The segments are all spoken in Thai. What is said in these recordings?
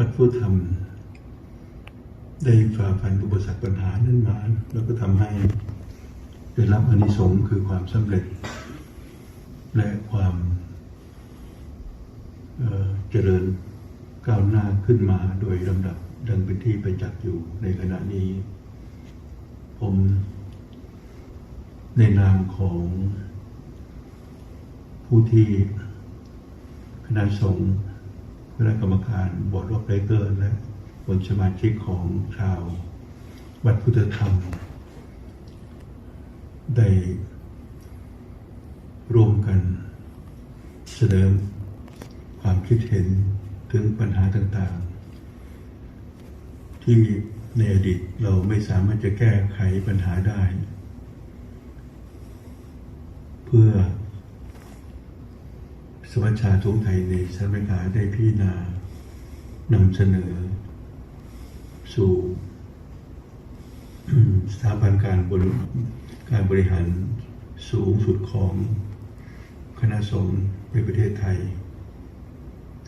วัดผู้ทำได้ฝ่าฟันอุปสรรคปัญหานั้นมา แล้วก็ทำให้ได้รับอนิสงส์คือความสำเร็จ และความเเจริญก้าวหน้าขึ้นมาโดยลำดับดังเป็นที่ประจักษ์อยู่ในขณะนี้ ผมในนามของผู้ที่คณะสงฆ์ คณะกรรมการบอร์ดออฟไดเตอร์และผลสมาชิกของชาววัดพุทธธรรม ได้ร่วมกันเสนอความคิดเห็นถึงปัญหาต่างๆ ที่ในอดีตเราไม่สามารถจะแก้ไขปัญหาได้ เพื่อ มัชชาทุงไทยในสหรัฐอเมริกาได้พิจารณานำเสนอ สู่สถาบันการบริการบริหารสูงสุดของคณะสงฆ์ในประเทศไทย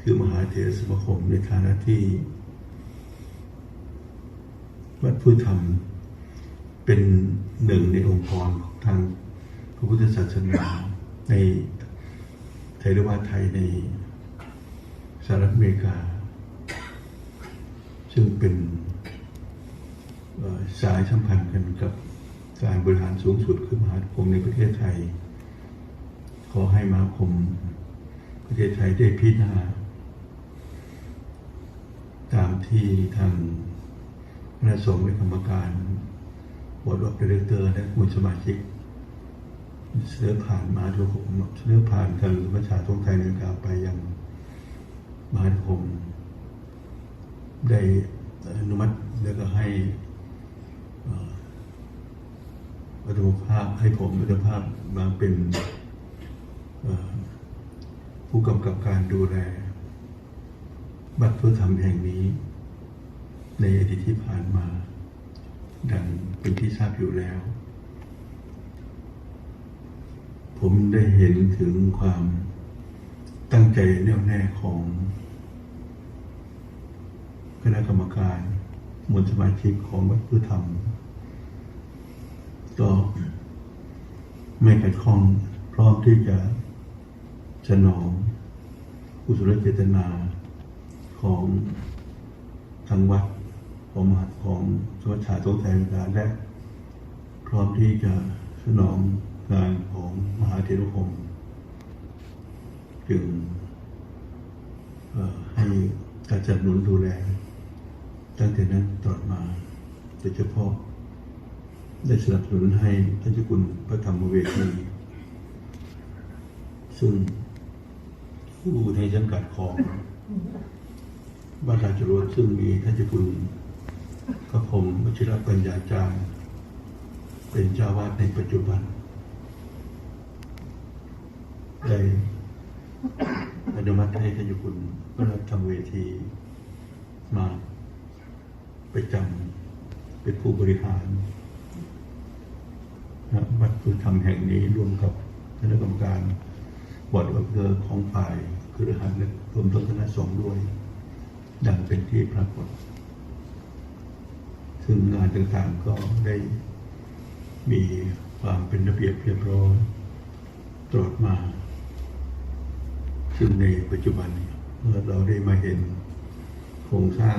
คือมหาเถรสมาคมในฐานะที่วัดผู้ทำเป็นหนึ่งในองค์กรทางพระพุทธศาสนาใน ไทรวาไทยในสหรัฐอเมริกา ซึ่งเป็นสายสัมพันธ์กันกับการบริหารสูงสุดคือมหาคมในประเทศไทย ขอให้มหาคมประเทศไทยได้พิจารณาตามที่ทางคณะสงฆ์และกรรมการบอร์ดออฟดีเรคเตอร์และผู้สมาชิก เสนอผ่านมาทุกผมเสนอผ่านทางประชาชนไทยในการไปยังมหาคมได้อนุมัติแล้วก็ให้อ่อวัตถุภาพให้ผมวัตถุภาพมาเป็นผู้กำกับการดูแล บัตรเพื่อทำแห่งนี้ ในอดีตที่ผ่านมา ดังเป็นที่ทราบอยู่แล้ว ผมได้เห็นถึงความตั้งใจแน่วแน่ของคณะกรรมการมวลสมาชิกของวัดพุทธธรรม ก็ไม่ขัดข้องพร้อมที่จะสนองกุศลเจตนาของทางวัดของมหาของสมัชชาสงฆ์ไทยการและพร้อมที่จะสนอง งานของมหาเถรุคมจึงให้การจัดหนุนดูแล ตั้งแต่นั้นตลอดมาโดยเฉพาะได้สนับสนุนให้ท่านเจ้าคุณพระธรรมเวทีซึ่งผู้ในสังกัดของบ้านราชรวดซึ่งมีท่านเจ้าคุณพระพรมวชิรปัญญาจารย์ เป็นเจ้าวาดในปัจจุบัน ได้อนุมัติให้ท่านเจ้าคุณพระธรรมเวทีมาประจำเป็นผู้บริหารนะวัดพุทธรรมแห่งนี้ร่วมกับคณะกรรมการบอร์ดออฟเดอร์ของฝ่ายคือหันและรวมทั้งคณะสงฆ์ด้วย ดังเป็นที่ปรากฏ ซึ่งงานต่างๆก็ได้มีความเป็นระเบียบเรียบร้อยตลอดมา ซึ่งในปัจจุบันเมื่อเราได้มาเห็นโครงสร้าง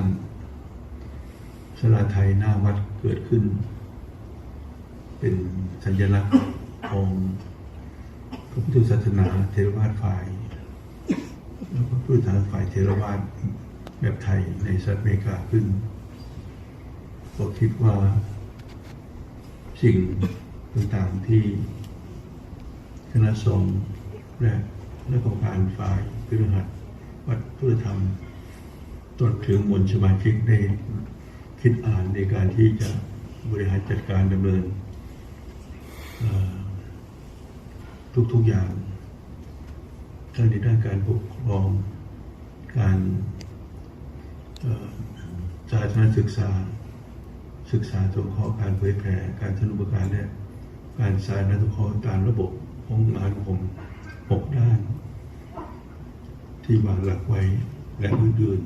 สลาไทยหน้าวัดเกิดขึ้น เป็นสัญลักษณ์ของพระพุทธศาสนาเทรวาสฝ่ายแล้วก็พุทธศาสนาฝ่ายเทรวาสแบบไทยในสหรัฐอเมริกาขึ้นก็คิดว่าสิ่งต่างๆที่คณะสงฆ์และ และกรรมการฝ่ายพฤหัสวัดพุทธธรรมตรวจถึงมวลสมาชิกได้คิดอ่านในการที่จะบริหารจัดการดำเนินทุกๆอย่างทั้งในด้านการปกครองการสาธารณศึกษา ศึกษาสงเคราะห์การเผยแผ่การสนุปการและการสาธารณสงเคราะห์ตามระบบของงานของ 6 ด้าน ที่วางหลักไว้และอื่น